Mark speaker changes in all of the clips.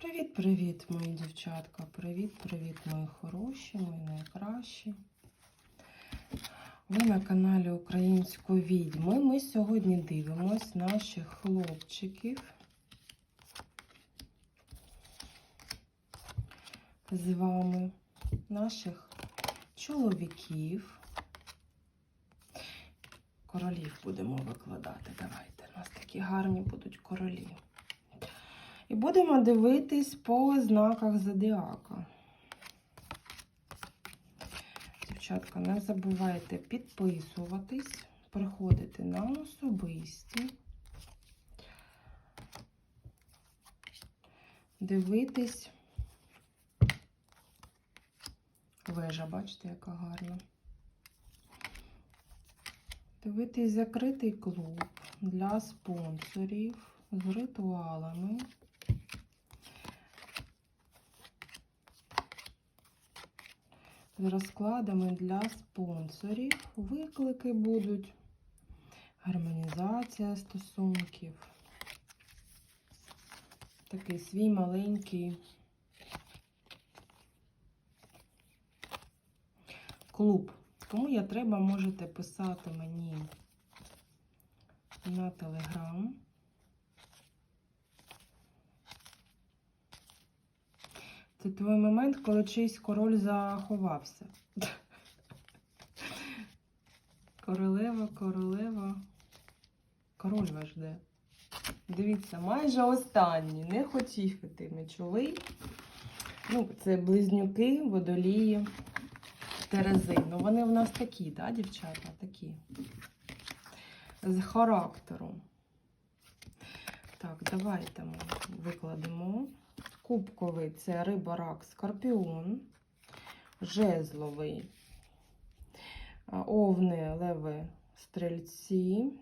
Speaker 1: Привіт-привіт, мої дівчатка. Привіт-привіт, мої хороші, мої найкращі. Ви на каналі Української відьми. Ми сьогодні дивимось наших хлопчиків. З вами, наших чоловіків. Королів будемо викладати. Давайте. У нас такі гарні будуть королі. І будемо дивитись по знаках зодіака. Дівчатка, не забувайте підписуватись, приходити на особисті, дивитись. Вежа, бачите, яка гарна. Дивитись закритий клуб для спонсорів з ритуалами. З розкладами для спонсорів. Виклики будуть, гармонізація стосунків. Такий свій маленький клуб. Кому я треба, можете писати мені на телеграм. Це той момент, коли чийсь король заховався. Королева, королева. Король ваш де. Дивіться, майже останній. Не хотів іти мечовий. Ну, це близнюки, водолії, терези. Ну, вони в нас такі, так, дівчата? Такі. З характером. Так, давайте ми викладемо. Кубковий це риба, рак, скорпіон, жезловий, овни, леви, стрельці,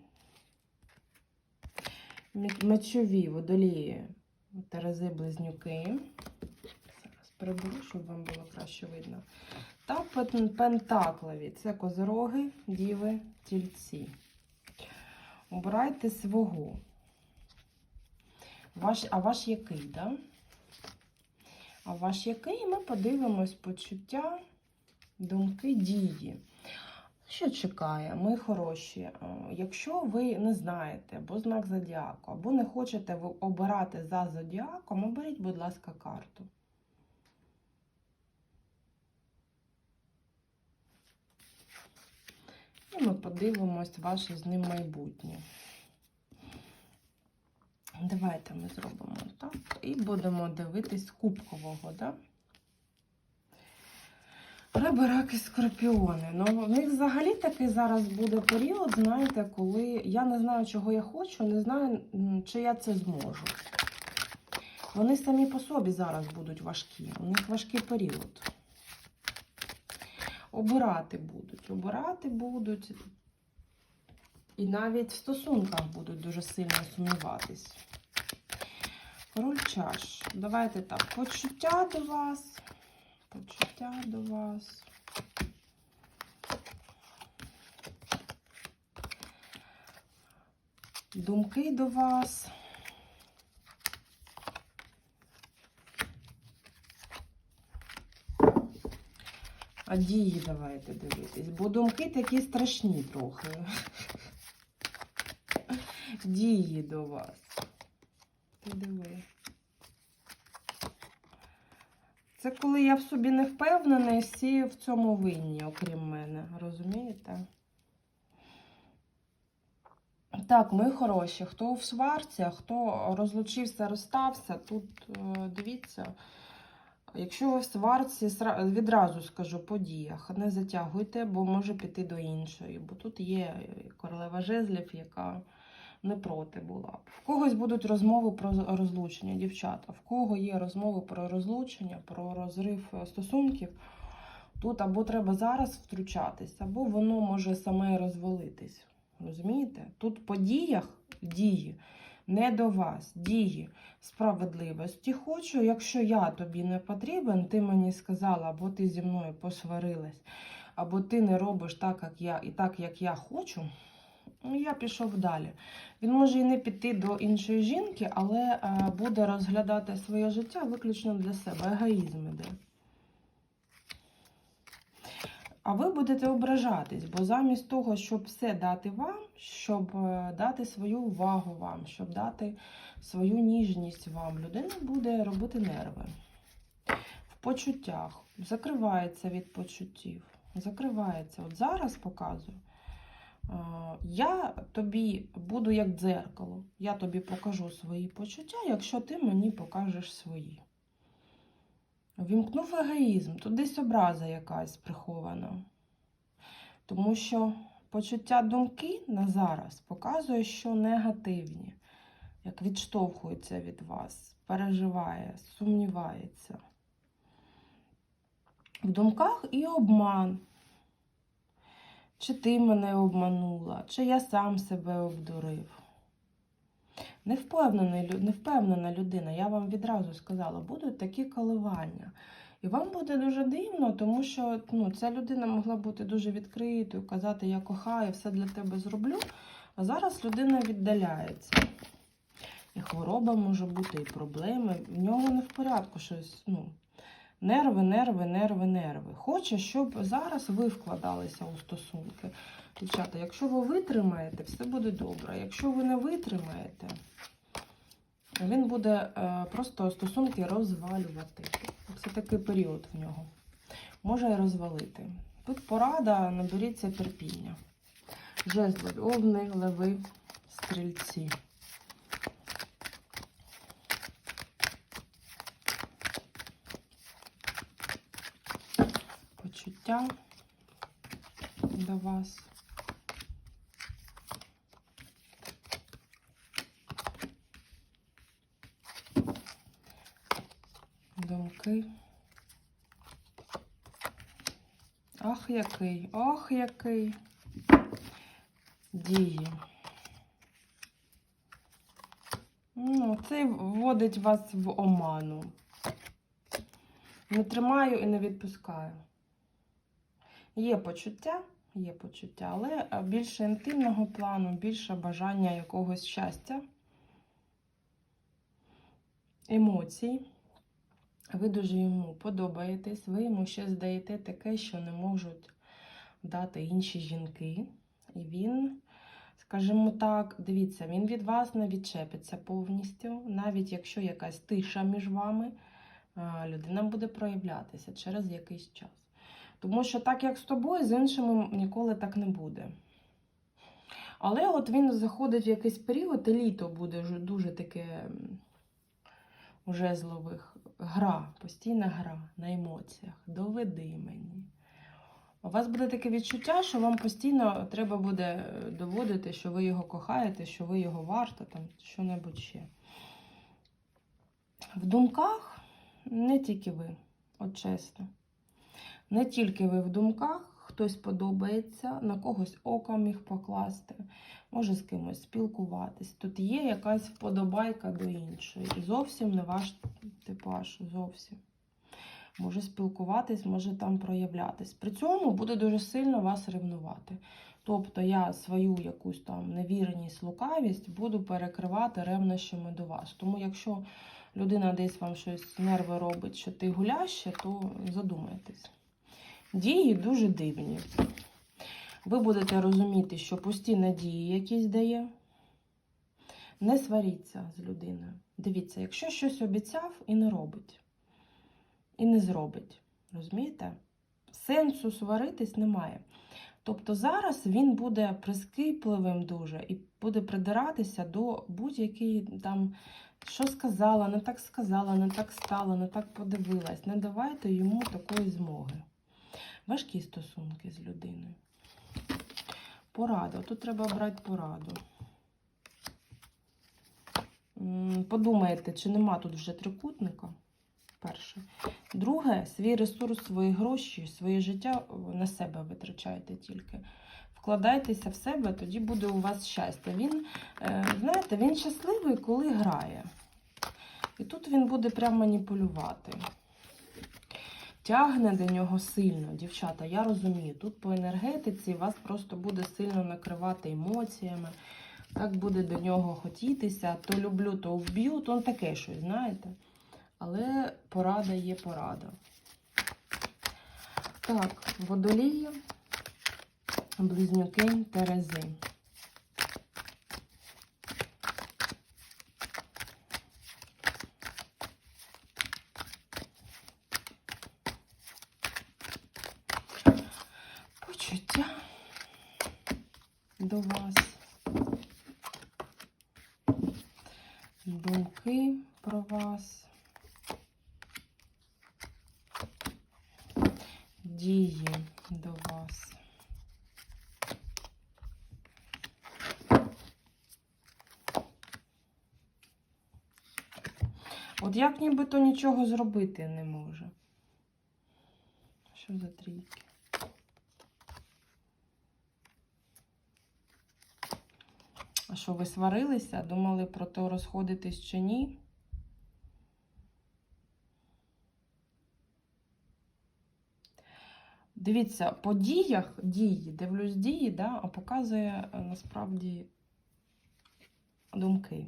Speaker 1: мечові водолії, терези, близнюки. Зараз приберу, щоб вам було краще видно. Та пентаклові це козороги, діви, тільці. Обирайте свого. Ваш, а ваш який, так? Да? А ваш який? Ми подивимось почуття, думки, дії. Що чекає, ми хороші? Якщо ви не знаєте або знак зодіаку, або не хочете обирати за зодіаком, оберіть, будь ласка, карту. І ми подивимось ваше з ним майбутнє. Давайте ми зробимо так. І будемо дивитись кубкового, да? Риби, раки, скорпіони. Ну, в них взагалі такий зараз буде період, знаєте, коли я не знаю, чого я хочу, не знаю, чи я це зможу. Вони самі по собі зараз будуть важкі. У них важкий період. Обирати будуть, обирати будуть. І навіть в стосунках будуть дуже сильно сумніватись. Король чаш. Давайте так, почуття до вас. Почуття до вас. Думки до вас. А дії давайте дивитись, бо думки такі страшні трохи. Дії до вас. Це коли я в собі не впевнена і всі в цьому винні, окрім мене. Розумієте? Так, ми хороші. Хто в сварці, а хто розлучився, розстався, тут е, дивіться. Якщо ви в сварці, відразу скажу по діях, не затягуйте, бо може піти до іншої. Бо тут є королева жезлів, яка не проти була б. В когось будуть розмови про розлучення, дівчата. В кого є розмови про розлучення, про розрив е, стосунків, тут або треба зараз втручатись, або воно може саме розвалитись. Розумієте? Тут по діях дії. Не до вас, дії справедливості хочу, якщо я тобі не потрібен, ти мені сказала, або ти зі мною посварилась, або ти не робиш так, як я, і так, як я хочу. Ну, я пішов далі. Він може і не піти до іншої жінки, але е, буде розглядати своє життя виключно для себе. Егоїзм іде. А ви будете ображатись, бо замість того, щоб все дати вам, щоб е, дати свою увагу вам, щоб дати свою ніжність вам, людина буде робити нерви в почуттях, закривається від почуттів, закривається. От зараз показую. Е, Я тобі буду як дзеркало. Я тобі покажу свої почуття, якщо ти мені покажеш свої. Вімкнув егоїзм, тут десь образа якась прихована. Тому що почуття думки на зараз показує, що негативні, як відштовхується від вас, переживає, сумнівається. В думках і обман. Чи ти мене обманула, чи я сам себе обдурив. Невпевнена людина, я вам відразу сказала, будуть такі коливання. І вам буде дуже дивно, тому що ну, ця людина могла бути дуже відкритою, казати, я кохаю, все для тебе зроблю. А зараз людина віддаляється. І хвороба може бути, і проблеми. В нього не в порядку щось. ну, Нерви, нерви, нерви, нерви. Хоче, щоб зараз ви вкладалися у стосунки. Дівчата, якщо ви витримаєте, все буде добре. Якщо ви не витримаєте, він буде е, просто стосунки розвалювати. Це такий період в нього. Може і розвалити. Тут порада, наберіться терпіння. Жезли, овни, леви, стрільці. Почуття до вас. Думки. Ах, який, ох, який. Дії. Ну, це вводить вас в оману. Не тримаю і не відпускаю. Є почуття, є почуття, але е, більше інтимного плану, більше бажання якогось щастя, емоцій. Ви дуже йому подобаєтесь, ви йому ще здаєте таке, що не можуть дати інші жінки. І він, скажімо так, дивіться, він від вас не відчепиться повністю, навіть якщо якась тиша між вами, людина буде проявлятися через якийсь час. Тому що так, як з тобою, з іншими ніколи так не буде. Але от він заходить в якийсь період, і літо буде дуже таке м, у жезлових гра, постійна гра на емоціях. Доведи мені. У вас буде таке відчуття, що вам постійно треба буде е, доводити, що ви його кохаєте, що ви його варта, там що-небудь ще. В думках не тільки ви, от чесно. Не тільки ви в думках, хтось подобається, на когось око міг покласти, може з кимось спілкуватись. Тут є якась вподобайка до іншої. І зовсім не ваш типаж, зовсім. Може спілкуватись, може там проявлятись. При цьому буде дуже сильно вас ревнувати. Тобто я свою якусь там невірність, лукавість буду перекривати ревнощами до вас. Тому якщо людина десь вам щось нерви робить, що ти гуляще, то задумайтесь. Дії дуже дивні. Ви будете розуміти, що пусті надії якісь дає. Не сваріться з людиною. Дивіться, якщо щось обіцяв і не робить, і не зробить, розумієте? Сенсу сваритись немає. Тобто зараз він буде прискіпливим дуже і буде придиратися до будь-якої там, що сказала, не так сказала, не так стала, не так подивилась. Не давайте йому такої змоги. Важкі стосунки з людиною. Порада. Тут треба брати пораду. Подумайте, чи нема тут вже трикутника. Перше. Друге, свій ресурс, свої гроші, своє життя на себе витрачайте тільки. Вкладайтеся в себе, тоді буде у вас щастя. Він, е, знаєте, він щасливий, коли грає. І тут він буде прям маніпулювати. тягне до нього сильно, дівчата, я розумію. Тут по енергетиці вас просто буде сильно накривати емоціями. Так буде до нього хотітися. То люблю, то вб'ю, то таке щось, знаєте. Але порада є порада. Так, водолії, близнюки, терези. Почуття до вас. Думки про вас. Дії до вас. От як нібито нічого зробити не може. Що за трійки? А що, ви сварилися? Думали про те, розходитись чи ні? Дивіться, по діях, дії, дивлюсь дії, да, а показує е, насправді думки.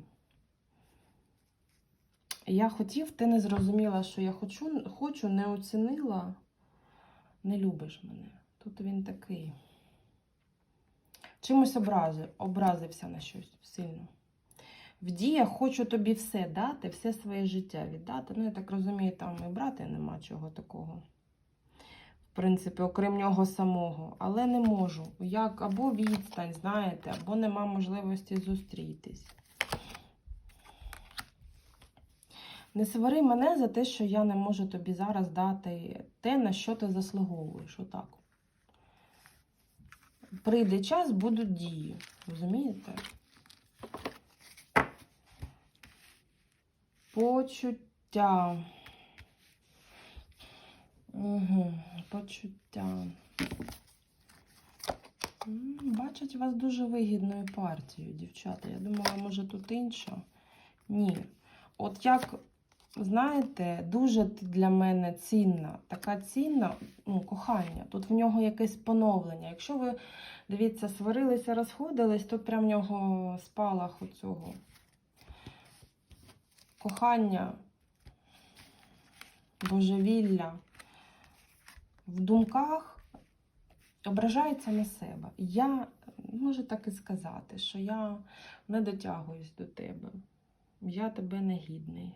Speaker 1: Я хотів, ти не зрозуміла, що я хочу, хочу, не оцінила, не любиш мене. Тут він такий. Чимось образив, образився на щось сильно. В діях хочу тобі все дати, все своє життя віддати. Ну, я так розумію, там і брати нема чого такого. В принципі, окрім нього самого. Але не можу. Як або відстань, знаєте, або нема можливості зустрітись. Не свари мене за те, що я не можу тобі зараз дати те, на що ти заслуговуєш. Отак. Прийде час, будуть дії. Розумієте? Почуття. Угу, почуття. Бачать вас дуже вигідною партією, дівчата. Я думала, може тут інша. Ні. От як, знаєте, дуже для мене цінна, така цінна, ну, кохання. Тут в нього якесь поновлення. Якщо ви, дивіться, сварилися, розходились, то прям в нього спалах оцього кохання, божевілля в думках ображається на себе. Я можу так і сказати, що я не дотягуюсь до тебе. Я тебе не гідний.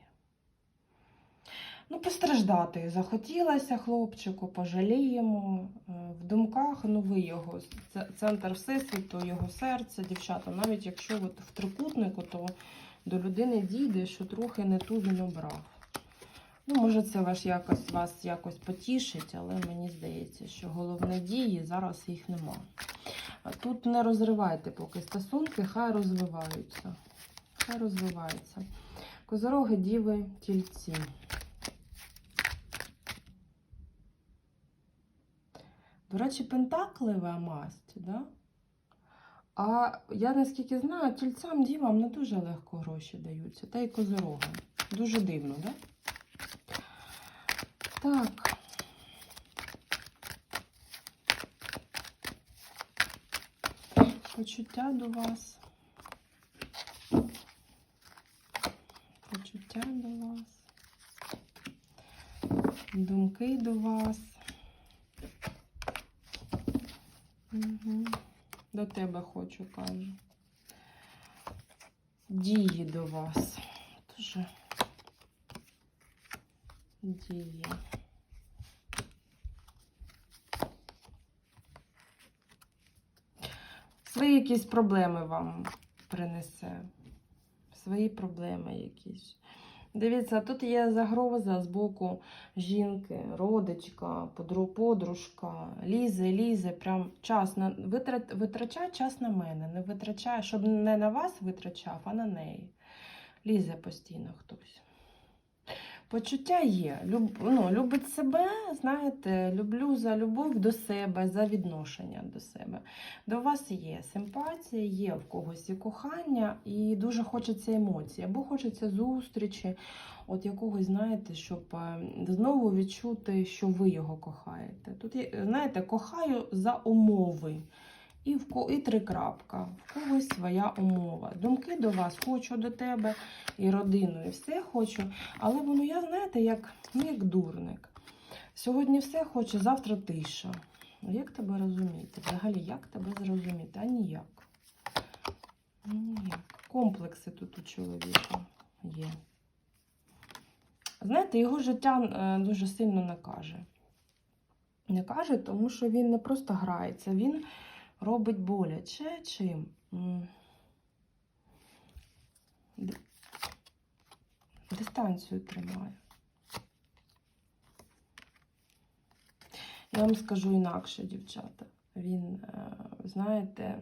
Speaker 1: Ну, постраждати захотілося хлопчику, пожаліємо. Е, В думках, ну ви його, центр всесвіту, його серце, дівчата. Навіть якщо от в трикутнику, то до людини дійде, що трохи не ту він обрав. Ну, може, це ваш якось, вас якось потішить, але мені здається, що головне дії зараз їх нема. Тут не розривайте поки стосунки, хай розвиваються. Хай розвиваються. Козороги, діви, тільці. До речі, пентаклева масть, да? А я наскільки знаю, тільцям дівам не дуже легко гроші даються, та й козорогам. Дуже дивно, да? Так. Почуття до вас. Почуття до вас. Думки до вас. Угу. До тебе хочу, кажу. Дії до вас. Дуже дії. Свої якісь проблеми вам принесе. Свої проблеми якісь. Дивіться, тут є загроза з боку жінки, родичка, подружка, лізе, лізе, прям час на витрачає час на мене, не витрачає, щоб не на вас витрачав, а на неї. Лізе постійно хтось. Почуття є. Люб, ну, любить себе, знаєте, люблю за любов до себе, за відношення до себе. До вас є симпатія, є в когось і кохання, і дуже хочеться емоцій, або хочеться зустрічі, от якогось, знаєте, щоб е, знову відчути, що ви його кохаєте. Тут, знаєте, кохаю за умови. І, в і три крапка. В когось своя умова. Думки до вас, хочу до тебе, і родину, і все хочу. Але воно, я знаєте, як, ну, як дурник. Сьогодні все хоче, завтра тиша. Ну, Як тебе розуміти? Взагалі, як тебе зрозуміти? А ніяк. Ну, Ніяк. Комплекси тут у чоловіка є. Знаєте, його життя е, дуже сильно не каже. Не каже, тому що він не просто грається, він робить боляче чим? Дистанцію тримає. Я вам скажу інакше, дівчата. Він, е, знаєте,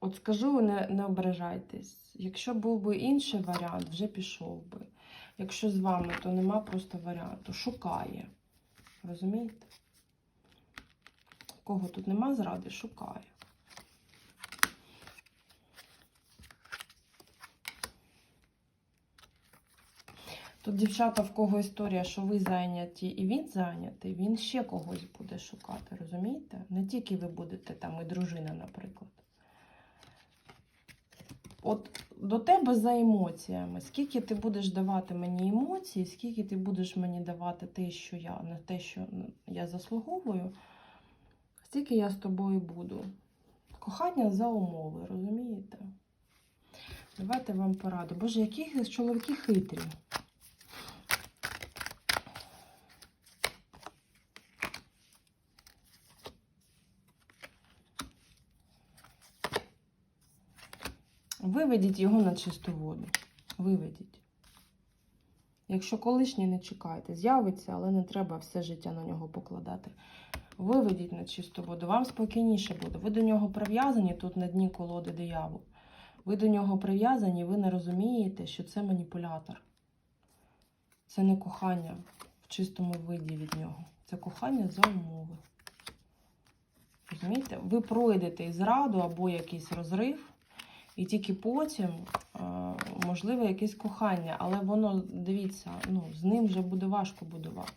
Speaker 1: от скажу, не, не ображайтесь. Якщо був би інший варіант, вже пішов би. Якщо з вами, то нема просто варіанту. Шукає. Розумієте? Кого тут нема зради, шукає. Тут, дівчата, в кого історія, що ви зайняті і він зайнятий, він ще когось буде шукати, розумієте? Не тільки ви будете там і дружина, наприклад. От до тебе за емоціями. Скільки ти будеш давати мені емоцій, скільки ти будеш мені давати те, що я не те, що я заслуговую, стільки я з тобою буду. Кохання за умови, розумієте? Давайте вам пораду. Боже, які чоловіки хитрі. Виведіть його на чисту воду. Виведіть. Якщо колишній не чекайте, з'явиться, але не треба все життя на нього покладати. Виведіть на чисту воду, вам спокійніше буде. Ви до нього прив'язані тут на дні колоди диявол. Ви до нього прив'язані, ви не розумієте, що це маніпулятор. Це не кохання в чистому виді від нього. Це кохання за умови. Розумієте? Ви пройдете зраду або якийсь розрив. І тільки потім, е, можливо, якесь кохання, але воно, дивіться, ну, з ним вже буде важко будувати.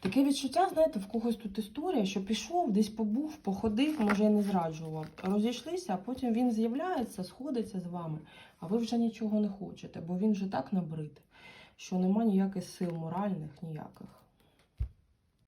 Speaker 1: Таке відчуття, знаєте, в когось тут історія, що пішов, десь побув, походив, може, я не зраджував. Розійшлися, а потім він з'являється, сходиться з вами, а ви вже нічого не хочете, бо він вже так набрид, що нема ніяких сил моральних, ніяких.